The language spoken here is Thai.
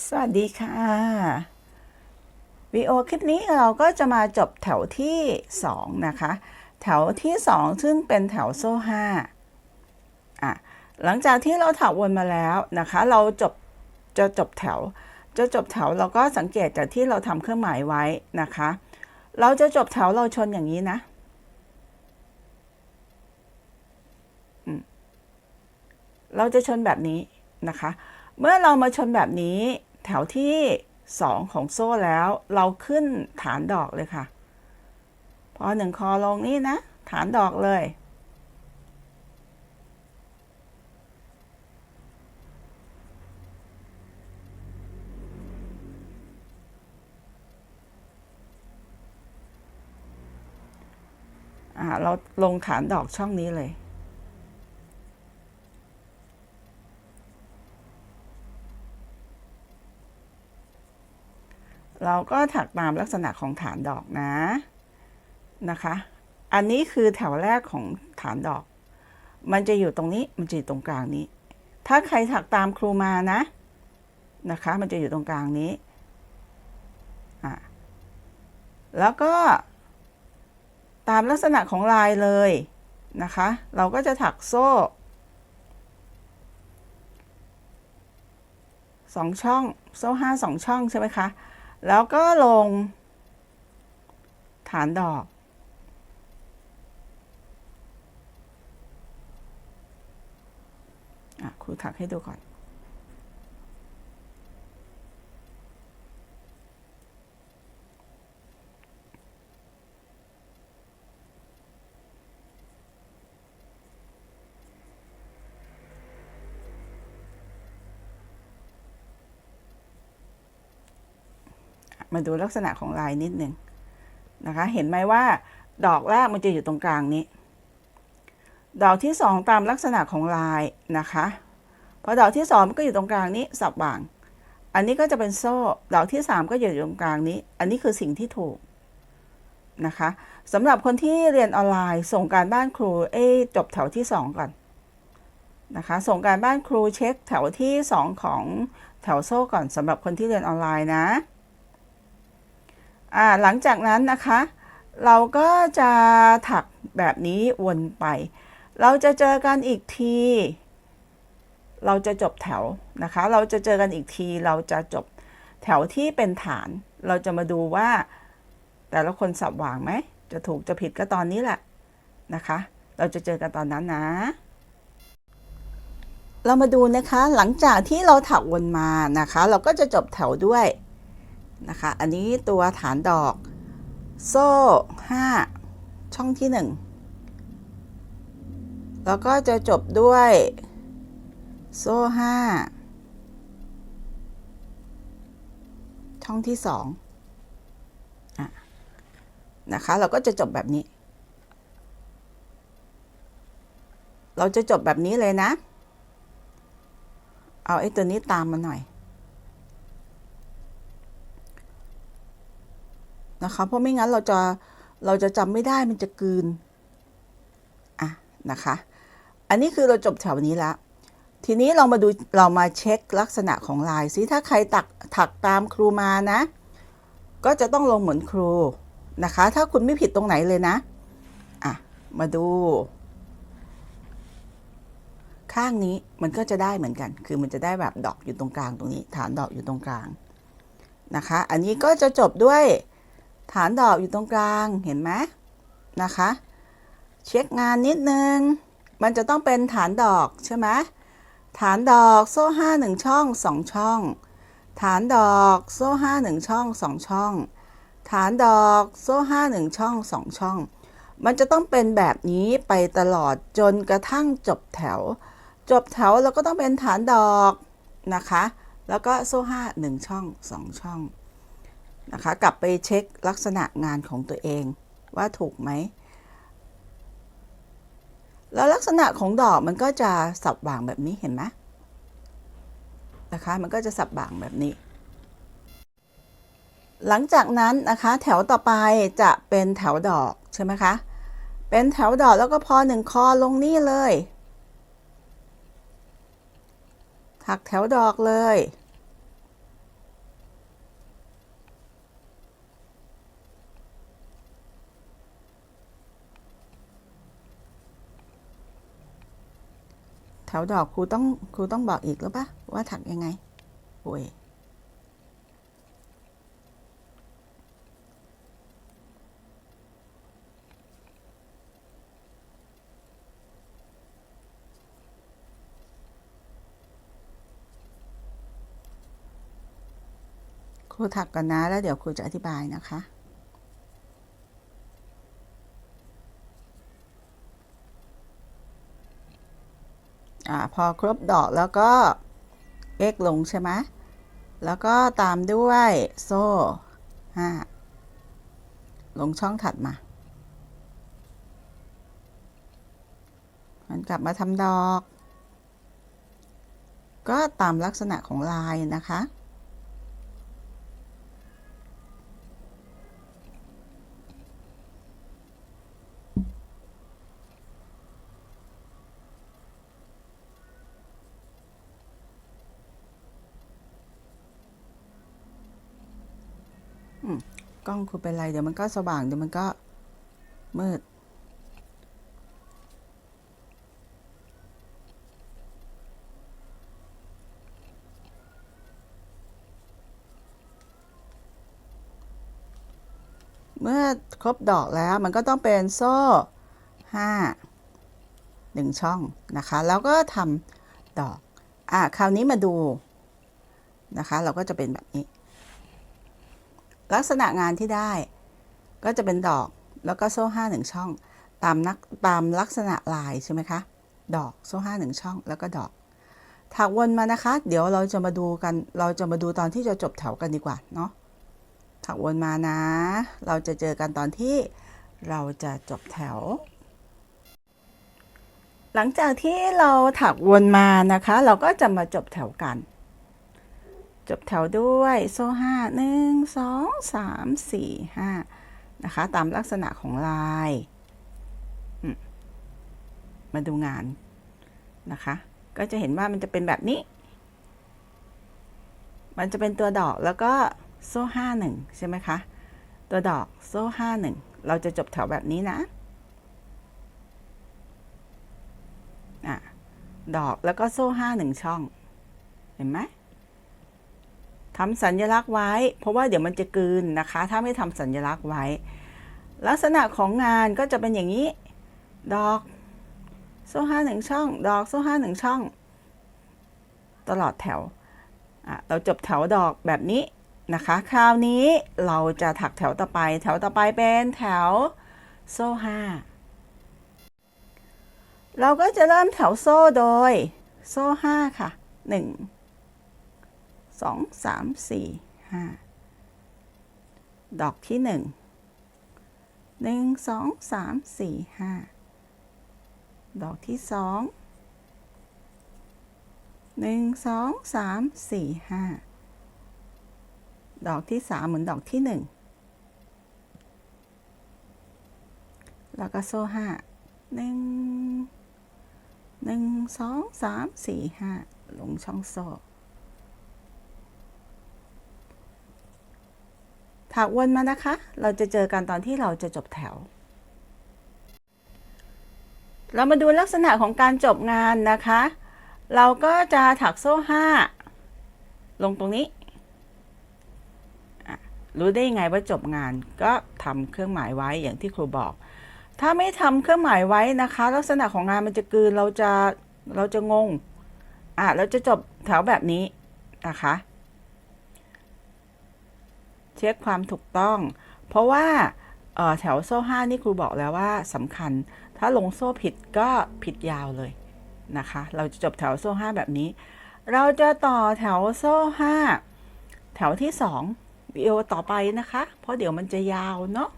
สวัสดีค่ะวิดีโอคลิปนี้เราก็จะมาจบแถวที่ 2 นะคะ แถวที่ 2 ซึ่งเป็นแถวโซ่5อะหลังจากที่เราถักวนมาแล้วนะคะ เราจบจะจบแถว จะจบแถวเราก็สังเกตจากที่เราทำเครื่องหมายไว้นะคะ เราจะจบแถวเราชนอย่างนี้นะเราจะชนแบบนี้นะคะ เมื่อเรามาชนแบบนี้ แถวที่ 2 ของโซ่แล้ว เราขึ้นฐานดอกเลยค่ะ พอหนึ่งคอลงนี่นะ ฐานดอกเลย เราลงฐานดอกช่องนี้เลย เราก็ถักตามลักษณะของฐานดอกนะนะคะ อันนี้คือแถวแรกของฐานดอก มันจะอยู่ตรงนี้มันจะอยู่ตรงกลางนี้ ถ้าใครถักตามครูมานะนะคะ มันจะอยู่ตรงกลางนี้อะแล้วก็ตามลักษณะของลายเลยนะคะ เราก็จะถักโซ่สองช่อง โซ่ห้าสองช่องใช่ไหมคะ แล้วก็ลง ฐานดอกอะครูถักให้ดูก่อน มาดูลักษณะของลายนิดหนึ่งนะคะ เห็นไหมว่าดอกแรกมันจะอยู่ตรงกลางนี้ ดอกที่สองตามลักษณะของลายนะคะพอดอกที่สองมันก็อยู่ตรงกลางนี้สับว่าง อันนี้ก็จะเป็นโซ่ ดอกที่สามก็อยู่ตรงกลางนี้ อันนี้คือสิ่งที่ถูกนะคะสำหรับคนที่เรียนออนไลน์ส่งการบ้านครูเอ้จบแถวที่สองก่อนนะคะส่งการบ้านครูเช็คแถวที่สองของแถวโซ่ก่อนสำหรับคนที่เรียนออนไลน์นะ อ่าหลังจากนั้นนะคะ เราก็จะถักแบบนี้วนไป เราจะเจอกันอีกที เราจะจบแถวนะคะ เราจะเจอกันอีกที เราจะจบแถวที่เป็นฐาน เราจะมาดูว่า แต่ละคนสับวางไหม จะถูกจะผิดก็ตอนนี้แหละนะคะ เราจะเจอกันตอนนั้นนะ เรามาดูนะคะ หลังจากที่เราถักวนมานะคะ เราก็จะจบแถวด้วย นะคะ อันนี้ตัวฐานดอก โซ่ 5 ช่องที่ 1 แล้วก็จะจบด้วย โซ่ 5 ช่องที่ 2อะนะคะ เราก็จะจบแบบนี้ เราจะจบแบบนี้เลยนะ เอาไอ้ตัวนี้ตามมาหน่อย นะคะเพราะไม่งั้นเราจะเราจะจำไม่ได้มันจะกืนอะนะคะ อันนี้คือเราจบแถวนี้แล้วทีนี้เรามาดูเรามาเช็คลักษณะของลายซิถ้าใครตักถักตามครูมานะ ก็จะต้องลงเหมือนครูนะคะ ถ้าคุณไม่ผิดตรงไหนเลยนะอะมาดู ข้างนี้มันก็จะได้เหมือนกัน คือมันจะได้แบบดอกอยู่ตรงกลางตรงนี้ ฐานดอกอยู่ตรงกลางนะคะ อันนี้ก็จะจบด้วย ฐานดอกอยู่ตรงกลางเห็นไหมนะคะ เช็คงานนิดนึง มันจะต้องเป็นฐานดอกใช่ไหมฐานดอกโซ่ห้าหนึ่งช่องสองช่อง ฐานดอกโซ่ห้าหนึ่งช่องสองช่อง ฐานดอกโซ่ห้าหนึ่งช่องสองช่อง มันจะต้องเป็นแบบนี้ไปตลอดจนกระทั่งจบแถว จบแถวเราก็ต้องเป็นฐานดอกนะคะ แล้วก็โซ่ห้าหนึ่งช่องสองช่อง นะคะ กลับไปเช็คลักษณะงานของตัวเองว่าถูกไหม แล้วลักษณะของดอกมันก็จะสับบ่างแบบนี้เห็นไหมนะคะ มันก็จะสับบ่างแบบนี้ หลังจากนั้นนะคะ แถวต่อไปจะเป็นแถวดอกใช่ไหมคะ เป็นแถวดอกแล้วก็พอหนึ่งคอลงนี่เลย ถักแถวดอกเลย ถวดอกครูต้องครูต้องบอกอีกหรือปะว่าถักยังไงโอ้ยครูถักก่อนนะแล้วเดี๋ยวครูจะอธิบายนะคะ อ่าพอครบดอกแล้วก็เอ็กลงใช่ไหมแล้วก็ตามด้วยโซ่ห้าลงช่องถัดมามันกลับมาทำดอก ก็ตามลักษณะของลายนะคะ กล้องคุณเป็นไร เดี๋ยวมันก็สว่าง เดี๋ยวมันก็มืด เมื่อครบดอกแล้วมันก็ต้องเป็นโซ่ห้าหนึ่งช่องนะคะ แล้วก็ทำดอก อะ คราวนี้มาดูนะคะ เราก็จะเป็นแบบนี้ ลักษณะงานที่ได้ก็จะเป็นดอกแล้วก็โซ่ห้าหนึ่งช่อง ตามนักตามลักษณะลายใช่ไหมคะ ดอกโซ่ห้าหนึ่งช่อง แล้วก็ดอกถักวนมานะคะ เดี๋ยวเราจะมาดูกันเราจะมาดูตอนที่จะจบแถวกันดีกว่าเนาะถักวนมานะ เราจะเจอกันตอนที่เราจะจบแถว หลังจากที่เราถักวนมานะคะ เราก็จะมาจบแถวกัน จบแถวด้วยโซ่ห้าหนึ่งสองสามสี่ห้านะคะ ตามลักษณะของลาย มาดูงานนะคะ ก็จะเห็นว่ามันจะเป็นแบบนี้ มันจะเป็นตัวดอกแล้วก็โซ่ห้าหนึ่งใช่ไหมคะ ตัวดอกโซ่ห้าหนึ่งเราจะจบแถวแบบนี้นะอะดอกแล้วก็โซ่ห้าหนึ่งช่อง เห็นไหม ทำสัญลักษณ์ไว้ เพราะว่าเดี๋ยวมันจะกลืนนะคะ ถ้าไม่ทำสัญลักษณ์ไว้ ลักษณะของงานก็จะเป็นอย่างนี้ ดอกโซ่ห้าหนึ่งช่อง ดอกโซ่ห้าหนึ่งช่อง ตลอดแถว เราจบแถวดอกแบบนี้นะคะ คราวนี้เราจะถักแถวต่อไป แถวต่อไปเป็นแถวโซ่ห้าเราก็จะเริ่มแถวโซ่โดยโซ่ห้าค่ะหนึ่ง สองสามสี่ห้าดอกที่หนึ่งหนึ่งสองสามสี่ห้าดอกที่สองหนึ่งสองสามสี่ห้าดอกที่สามเหมือนดอกที่หนึ่งแล้วก็โซ่ห้าหนึ่งหนึ่งสองสามสี่ห้าลงช่องโซ่ ถักวนมานะคะ เราจะเจอกันตอนที่เราจะจบแถว เรามาดูลักษณะของการจบงานนะคะ เราก็จะถักโซ่ห้าลงตรงนี้ รู้ได้ยังไงว่าจบงาน ก็ทำเครื่องหมายไว้อย่างที่ครูบอก ถ้าไม่ทำเครื่องหมายไว้นะคะ ลักษณะของงานมันจะกืนเราจะเราจะงงอะเราจะจบแถวแบบนี้นะคะ เช็คความถูกต้อง เพราะว่าแถวโซ่ห้านี่ครูบอกแล้วว่าสำคัญ ถ้าลงโซ่ผิดก็ผิดยาวเลยนะคะ เราจะจบแถวโซ่ห้าแบบนี้ เราจะต่อแถวโซ่ห้าแถวที่สองวิดีโอต่อไปนะคะ เพราะเดี๋ยวมันจะยาวเนาะ